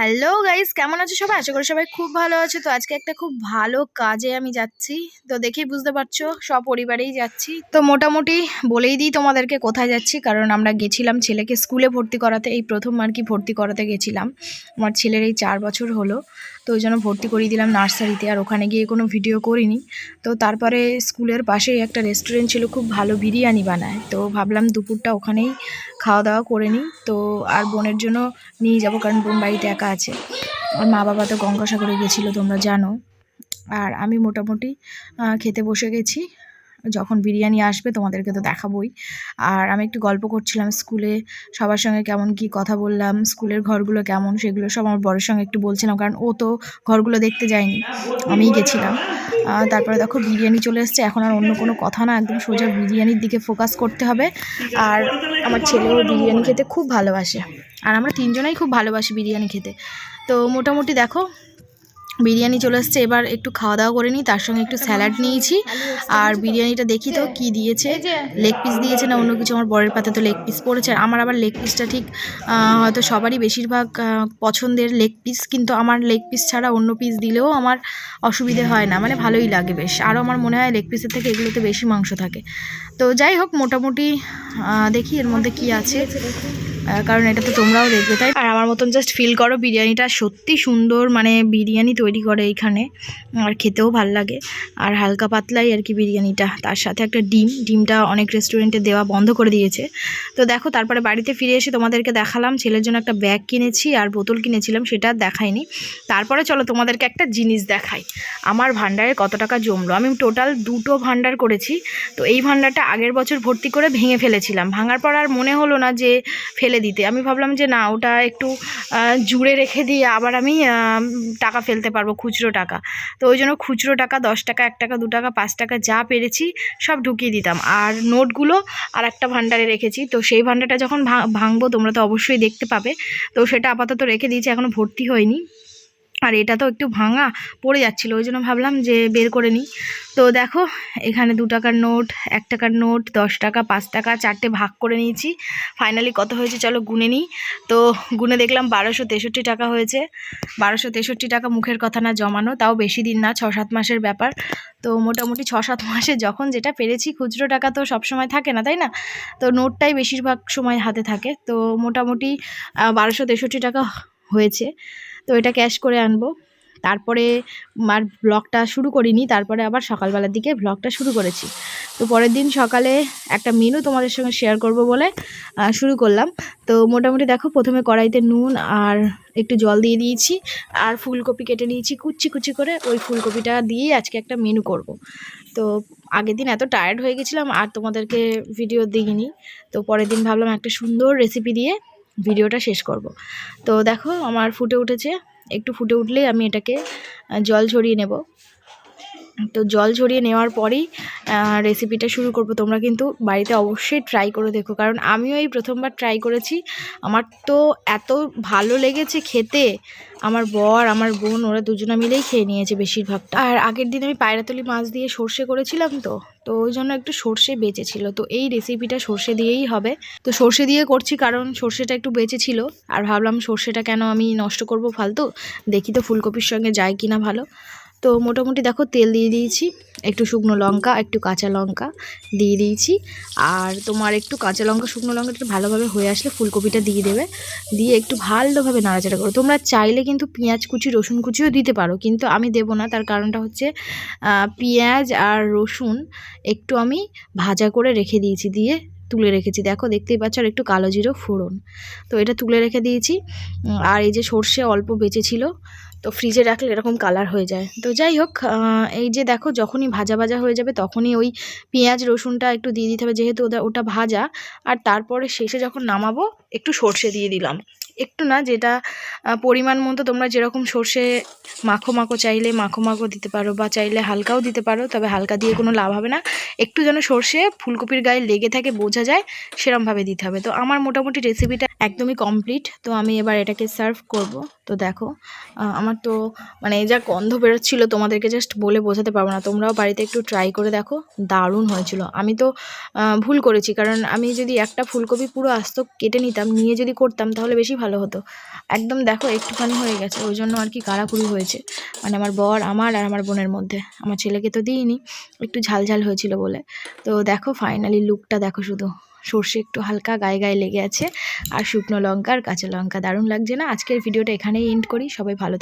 Hello guys কেমন আছো সবাই? আশা করি সবাই খুব ভালো আছে। তো আজকে একটা খুব ভালো কাজে আমি যাচ্ছি। তো দেখেই বুঝতে পারছ সপরিবারেই যাচ্ছি। তো মোটামুটি বলেই দিই তোমাদেরকে কোথায় যাচ্ছি, কারণ আমরা গেছিলাম ছেলেকে স্কুলে ভর্তি করাতে, এই প্রথম আর কি ভর্তি করাতে গেছিলাম। আমার ছেলের এই চার বছর হলো। তো ওই জন্য ভর্তি করিয়ে দিলাম নার্সারিতে, আর ওখানে গিয়ে কোনো ভিডিও করিনি। তো তারপরে স্কুলের পাশেই একটা রেস্টুরেন্ট ছিল, খুব ভালো বিরিয়ানি বানায়। তো ভাবলাম দুপুরটা ওখানেই খাওয়া দাওয়া করে নিই। তো আর বোনের জন্য নিয়ে যাব, কারণ বোন বাড়িতে একা আছে। আর মা বাবা তো গঙ্গাসাগরে গেছিল, তোমরা জানো। আর আমি মোটামুটি খেতে বসে গেছি। যখন বিরিয়ানি আসবে তোমাদেরকে তো দেখাবোই। আর আমি একটু গল্প করছিলাম স্কুলে, সবার সঙ্গে কেমন কি কথা বললাম, স্কুলের ঘরগুলো কেমন সেগুলো সব আমার বড়ের সঙ্গে একটু বলছিলাম, কারণ ও তো ঘরগুলো দেখতে যায়নি, আমিই গেছিলাম। তারপরে দেখো বিরিয়ানি চলে এসছে, এখন আর অন্য কোনো কথা না, একদম সোজা বিরিয়ানির দিকে ফোকাস করতে হবে। আর আমার ছেলেও বিরিয়ানি খেতে খুব ভালোবাসে। আর আমরা তিনজনেই খুব ভালোবাসি বিরিয়ানি খেতে। তো মোটামুটি দেখো বিরিয়ানি চলে এসছে, এবার একটু খাওয়া দাওয়া করে নিই, তার সঙ্গে একটু স্যালাড নিয়েছি। আর বিরিয়ানিটা দেখি তো কি দিয়েছে লেগ পিস দিয়েছে না অন্য কিছু? আমার বরের পাতে তো লেগ পিস পড়েছে, আর আমার আবার লেগ পিসটা ঠিক হয়তো সবারই বেশিরভাগ পছন্দের লেগ পিস কিন্তু আমার লেগ পিস ছাড়া অন্য পিস দিলেও আমার অসুবিধে হয় না মানে ভালোই লাগে বেশ। আরও আমার মনে হয় লেগ পিসের থেকে এগুলোতে বেশি মাংস থাকে। তো যাই হোক, মোটামুটি দেখি এর মধ্যে কি আছে। কারণ এটা তো তোমরাও দেখবে, তাই? আর আমার মতন জাস্ট ফিল করো, বিরিয়ানিটা সত্যি সুন্দর মানে বিরিয়ানি তৈরি করে এইখানে, আর খেতেও ভালো লাগে। আর হালকা পাতলাই আর কি বিরিয়ানিটা, তার সাথে একটা ডিম, ডিমটা অনেক রেস্টুরেন্টে দেওয়া বন্ধ করে দিয়েছে। তো দেখো, তারপরে বাড়িতে ফিরে এসে তোমাদেরকে দেখালাম, ছেলের জন্য একটা ব্যাগ কিনেছি আর বোতল কিনেছিলাম, সেটা দেখাইনি। তারপরে চলো তোমাদেরকে একটা জিনিস দেখাই। আমার ভান্ডারে কত টাকা জমলো? আমি টোটাল দুটো ভান্ডার করেছি। তো এই ভান্ডারটা আগের বছর ভর্তি করে ভেঙে ফেলেছিলাম। ভাঙার পর আর মনে হলো না যে ফেলে দিতে। আমি ভাবলাম যে না, ওটা একটু জুড়ে রেখে দিয়ে আবার আমি টাকা ফেলতে পারব খুচরো টাকা। তো ওই জন্য খুচরো টাকা, দশ টাকা, এক টাকা, দু টাকা, পাঁচ টাকা যা পেরেছি সব ঢুকিয়ে দিতাম। আর নোটগুলো আর একটা ভান্ডারে রেখেছি। তো সেই ভান্ডারটা যখন ভাঙবো তোমরা তো অবশ্যই দেখতে পাবে। তো সেটা আপাতত রেখে দিয়েছি এখনও ভর্তি হয়নি। আর এটা তো একটু ভাঙা, পড়ে যাচ্ছিল, ওই জন্য ভাবলাম যে বের করে নিই। তো দেখো, এখানে দু টাকার নোট, এক টাকার নোট, দশ টাকা, পাঁচ টাকা, চারটে ভাগ করে নিয়েছি। ফাইনালি কত হয়েছে চলো গুনে নিই। তো গুনে দেখলাম বারোশো তেষট্টি টাকা হয়েছে। বারোশো তেষট্টি টাকা মুখের কথা না জমানো, তাও বেশি দিন না ছ সাত মাসের ব্যাপার। তো মোটামুটি ছ সাত মাসে যখন যেটা পেরেছি, খুচরো টাকা তো সব সময় থাকে না, তাই না? তো নোটটাই বেশিরভাগ সময় হাতে থাকে। তো মোটামুটি বারোশো তেষট্টি টাকা হয়েছে। তো এটা ক্যাশ করে আনব। তারপরে আর ব্লগটা শুরু করিনি, তারপরে আবার সকালবেলার দিকে ব্লগটা শুরু করেছি। তো পরের দিন সকালে একটা মেনু তোমাদের সঙ্গে শেয়ার করব বলে শুরু করলাম। তো মোটামুটি দেখো, প্রথমে কড়াইতে নুন আর একটু জল দিয়ে দিয়েছি, আর ফুলকপি কেটে নিয়েছি কুচি কুচি করে। ওই ফুলকপিটা দিয়েই আজকে একটা মেনু করব। তো আগের দিন এত টায়ার্ড হয়ে গেছিলাম, আর তোমাদেরকে ভিডিও দিইনি। তো পরের দিন ভাবলাম একটা সুন্দর রেসিপি দিয়ে ভিডিওটা শেষ করব। তো দেখো, আমার ফুটে উঠেছে। একটু ফুটে উঠলেই আমি এটাকে জল ঝরিয়ে নেব। তো জল ঝরিয়ে নেওয়ার পরেই রেসিপিটা শুরু করব। তোমরা কিন্তু বাড়িতে অবশ্যই ট্রাই করে দেখো। কারণ আমিও এই প্রথমবার ট্রাই করেছি। আমার তো এত ভালো লেগেছে খেতে। আমার বর, আমার বোন, ওরা দুজনে মিলেই খেয়ে নিয়েছে বেশিরভাগটা। আর আগের দিন আমি পায়রাতলি মাছ দিয়ে সর্ষে করেছিলাম তো। তো ওই জন্য একটু সর্ষে বেঁচেছিল। তো এই রেসিপিটা সর্ষে দিয়েই হবে। তো সর্ষে দিয়ে করছি কারণ সর্ষেটা একটু বেঁচে ছিল। আর ভাবলাম সর্ষেটা কেন আমি নষ্ট করব ফালতু? দেখি তো ফুলকপির সঙ্গে যায় কিনা ভালো। তো মোটামুটি দেখো তেল দিয়ে দিয়েছি, একটু শুকনো লঙ্কা, একটু কাঁচা লঙ্কা দিয়ে দিয়েছি। আর তোমার একটু কাঁচা লঙ্কা, শুকনো লঙ্কা একটু ভালোভাবে হয়ে আসলে ফুলকপিটা দিয়ে দেবে, দিয়ে একটু ভালোভাবে নাড়াচাড়া করো। তোমরা চাইলে কিন্তু পেঁয়াজ কুচি, রসুন কুচিও দিতে পারো, কিন্তু আমি দেবো না। তার কারণটা হচ্ছে পেঁয়াজ আর রসুন একটু আমি ভাজা করে রেখে দিয়েছি দিয়ে তুলে রেখেছি। দেখো, দেখতেই পাচ্ছ, আর একটু কালো জিরো ফোড়ন। তো এটা তুলে রেখে দিয়েছি। আর এই যে সর্ষে অল্প বেঁচে ছিল, তো ফ্রিজে রাখলে এরকম কালার হয়ে যায়। তো যাই হোক এই যে দেখো, যখনই ভাজা ভাজা হয়ে যাবে তখনই ওই পেঁয়াজ, রসুনটা একটু দিয়ে দিতে হবে, যেহেতু ওটা ওটা ভাজা। আর তারপরে শেষে যখন নামাবো, একটু সর্ষে দিয়ে দিলাম। একটু না, যেটা পরিমাণ মতো তোমরা যেরকম সর্ষে মাখো মাখো চাইলে মাখো মাখো দিতে পারো বা চাইলে হালকাও দিতে পারো, তবে হালকা দিয়ে কোনো লাভ হবে না। একটু যেন সর্ষে ফুলকপির গায়ে লেগে থাকে, বোঝা যায়, সেরমভাবে দিতে হবে। তো আমার মোটামুটি রেসিপিটা একদমই কমপ্লিট তো আমি এবার এটাকে সার্ভ করব। তো দেখো আমার তো মানে এই যা গন্ধ বেরোচ্ছিলো, তোমাদেরকে জাস্ট বলে বোঝাতে পারব না। তোমরাও বাড়িতে একটু ট্রাই করে দেখো, দারুণ হয়েছিল। আমি তো ভুল করেছি, কারণ আমি যদি একটা ফুলকপি পুরো আস্ত কেটে নিতাম, নিয়ে যদি করতাম, তাহলে বেশি ভালো ভালো হতো। একদম দেখো একটুখানি হয়ে গেছে, ওই জন্য আর কি কাড়াকুড়ি হয়েছে। মানে আমার বর, আমার আর আমার বোনের মধ্যে। আমার ছেলেকে তো দিইনি, একটু ঝালঝাল ঝাল হয়েছিল বলে। তো দেখো ফাইনালি লুকটা দেখো শুধু। সর্ষে একটু হালকা, গায়ে গায়ে লেগে আছে। আর শুকনো লঙ্কা আর কাঁচা লঙ্কা, দারুণ লাগছে না? আজকের ভিডিওটা এখানেই এন্ড করি। সবাই ভালো